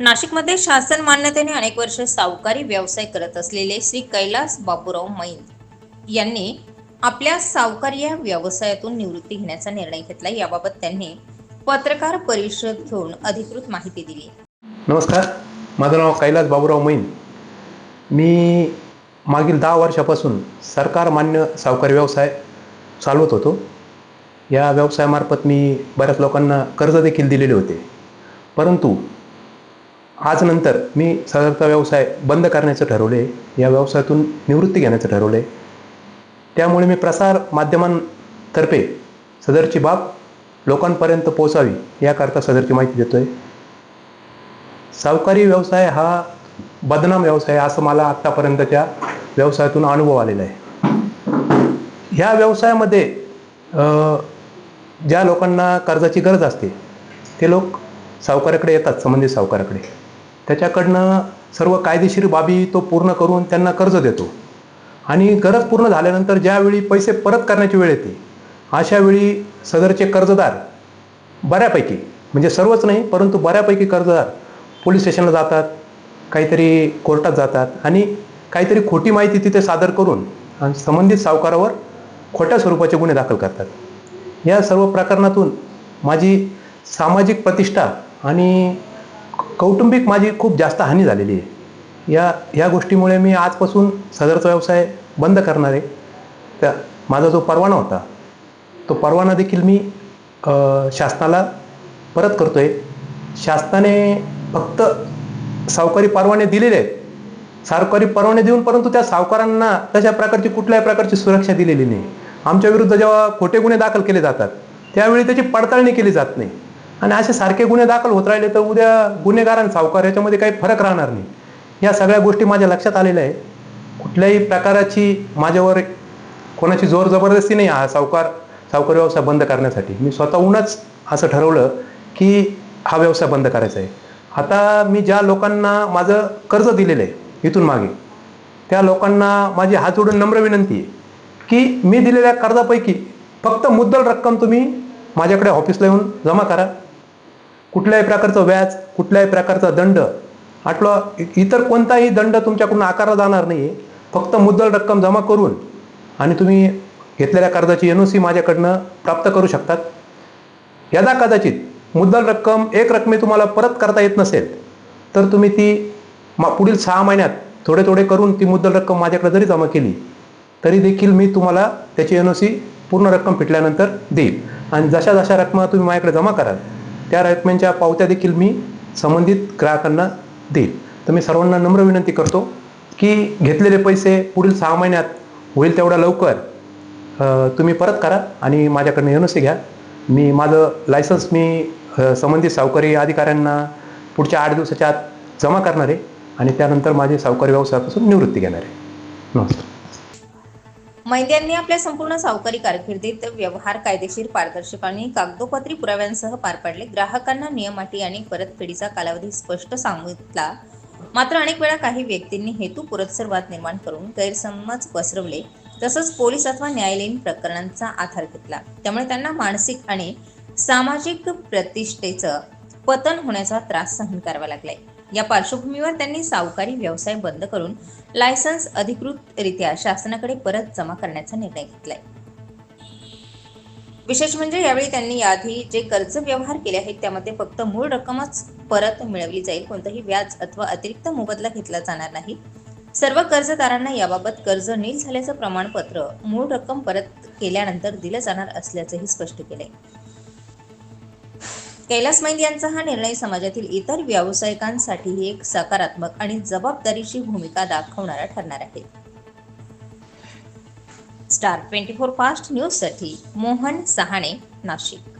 नाशिकमध्ये शासन मान्यतेने अनेक वर्ष सावकारी व्यवसाय करत असलेले श्री कैलास बापूराव मैन यांनी आपल्या सावकारी या व्यवसायातून निवृत्ती घेण्याचा निर्णय घेतला. याबाबत त्यांनी पत्रकार परिषद घेऊन अधिकृत माहिती दिली. नमस्कार. माझं नाव कैलास बाबूराव मैन. मी मागील दहा वर्षापासून सरकार मान्य सावकारी व्यवसाय चालवत होतो. या व्यवसायामार्फत मी बऱ्याच लोकांना कर्ज देखील दिलेले होते. परंतु आज नंतर मी सदरचा व्यवसाय बंद करण्याचं ठरवले या व्यवसायातून निवृत्ती घेण्याचं ठरवले. त्यामुळे मी प्रसार माध्यमांतर्फे सदरची बाब लोकांपर्यंत पोहोचावी याकरता सदरची माहिती देतोय. सावकारी व्यवसाय हा बदनाम व्यवसाय असं मला आत्तापर्यंतच्या व्यवसायातून अनुभव आलेला आहे. ह्या व्यवसायामध्ये ज्या लोकांना कर्जाची गरज असते ते लोक सावकाराकडे येतात संबंधित सावकाराकडे. त्याच्याकडनं सर्व कायदेशीर बाबी तो पूर्ण करून त्यांना कर्ज देतो. आणि गरज पूर्ण झाल्यानंतर ज्यावेळी पैसे परत करण्याची वेळ येते अशा वेळी सदरचे कर्जदार बऱ्यापैकी म्हणजे सर्वच नाही परंतु बऱ्यापैकी कर्जदार पोलीस स्टेशनला जातात काहीतरी कोर्टात जातात आणि काहीतरी खोटी माहिती तिथे सादर करून आणि संबंधित सावकारावर खोट्या स्वरूपाचे गुन्हे दाखल करतात. या सर्व प्रकरणातून माझी सामाजिक प्रतिष्ठा आणि कौटुंबिक माझी खूप जास्त हानी झालेली आहे. या या गोष्टीमुळे मी आजपासून सदरचा व्यवसाय बंद करणार आहे. त्या माझा जो परवाना होता तो परवाना देखील मी शासनाला परत करतो आहे शासनाने फक्त सावकारी परवाने दिलेले आहेत. सावकारी परवाने देऊन परंतु त्या सावकारांना तशा प्रकारची कुठल्याही प्रकारची सुरक्षा दिलेली नाही. आमच्या विरुद्ध जेव्हा खोटे गुन्हे दाखल केले जातात त्यावेळी त्याची पडताळणी केली जात नाही. आणि असे सारखे गुन्हे दाखल होत राहिले तर उद्या गुन्हेगार आणि सावकार याच्यामध्ये काही फरक राहणार नाही. या सगळ्या गोष्टी माझ्या लक्षात आलेल्या आहे कुठल्याही प्रकाराची माझ्यावर कोणाची जोर जबरदस्ती नाही हा सावकार सावकार व्यवसाय बंद करण्यासाठी. मी स्वतःहूनच असं ठरवलं की हा व्यवसाय बंद करायचा आहे. आता मी ज्या लोकांना माझं कर्ज दिलेलं आहे इथून मागे त्या लोकांना माझी हात जोडून नम्र विनंती आहे की मी दिलेल्या कर्जापैकी फक्त मुद्दल रक्कम तुम्ही माझ्याकडे ऑफिसला येऊन जमा करा. कुठल्याही प्रकारचं व्याज कुठल्याही प्रकारचा दंड आटला इतर कोणताही दंड तुमच्याकडून आकारला जाणार नाही फक्त मुद्दल रक्कम जमा करून आणि तुम्ही घेतलेल्या कर्जाची एन ओ सी माझ्याकडनं प्राप्त करू शकतात. यदा कदाचित मुद्दल रक्कम एक रकमे तुम्हाला परत करता येत नसेल तर तुम्ही ती मा पुढील सहा महिन्यात थोडे थोडे करून ती मुद्दल रक्कम माझ्याकडे जरी जमा केली तरी देखील मी तुम्हाला त्याची एन ओ सी पूर्ण रक्कम फिटल्यानंतर देईल. आणि जशा जशा रकमा तुम्ही माझ्याकडे जमा कराल त्या रकमेच्या पावत्या देखील मी संबंधित ग्राहकांना देईल. तर मी सर्वांना नम्र विनंती करतो की घेतलेले पैसे पुढील सहा महिन्यात होईल तेवढ्या लवकर तुम्ही परत करा आणि माझ्याकडनं एन ओ सी घ्या. मी माझं लायसन्स मी संबंधित सावकारी अधिकाऱ्यांना पुढच्या आठ दिवसाच्या आत जमा करणार आहे आणि त्यानंतर माझे सावकारी व्यवसायापासून निवृत्ती घेणार आहे. नमस्कार. मैद यांनी आपल्या संपूर्ण सावकारी कारकिर्दीत व्यवहार कायदेशीर पारदर्शक आणि कागदोपत्री पुराव्यांसह पार पाडले. ग्राहकांना नियमाटी आणि परतफेडीचा कालावधी स्पष्ट सांगितला. मात्र अनेक वेळा काही व्यक्तींनी हेतू पुरस्सर वाद निर्माण करून गैरसमज पसरवले तसंच पोलीस अथवा न्यायालयीन प्रकरणांचा आधार घेतला. त्यामुळे त्यांना मानसिक आणि सामाजिक प्रतिष्ठेचं पतन होण्याचा त्रास सहन करावा लागलाय. या पार्श्वभूमीवर त्यांनी सावकारी व्यवसाय बंद करून लायसन्स अधिकृतरित्या शासनाकडे परत जमा करण्याचा निर्णय घेतलाय. विशेष म्हणजे यावेळी त्यांनी याआधी जे कर्ज व्यवहार केले आहेत त्यामध्ये फक्त मूळ रक्कमच परत मिळवली जाईल कोणतंही व्याज अथवा अतिरिक्त मोबदला घेतला जाणार नाही. सर्व कर्जदारांना याबाबत कर्ज नील झाल्याचं प्रमाणपत्र मूळ रक्कम परत केल्यानंतर दिलं जाणार असल्याचंही स्पष्ट केलंय. कैलास मैंद यांचा हा निर्णय समाजातील इतर व्यावसायिकांसाठी एक सकारात्मक आणि जबाबदारीची भूमिका दाखवणारा ठरणार आहे. स्टार ट्वेंटी फोर फास्ट न्यूजसाठी मोहन सहाणे नाशिक.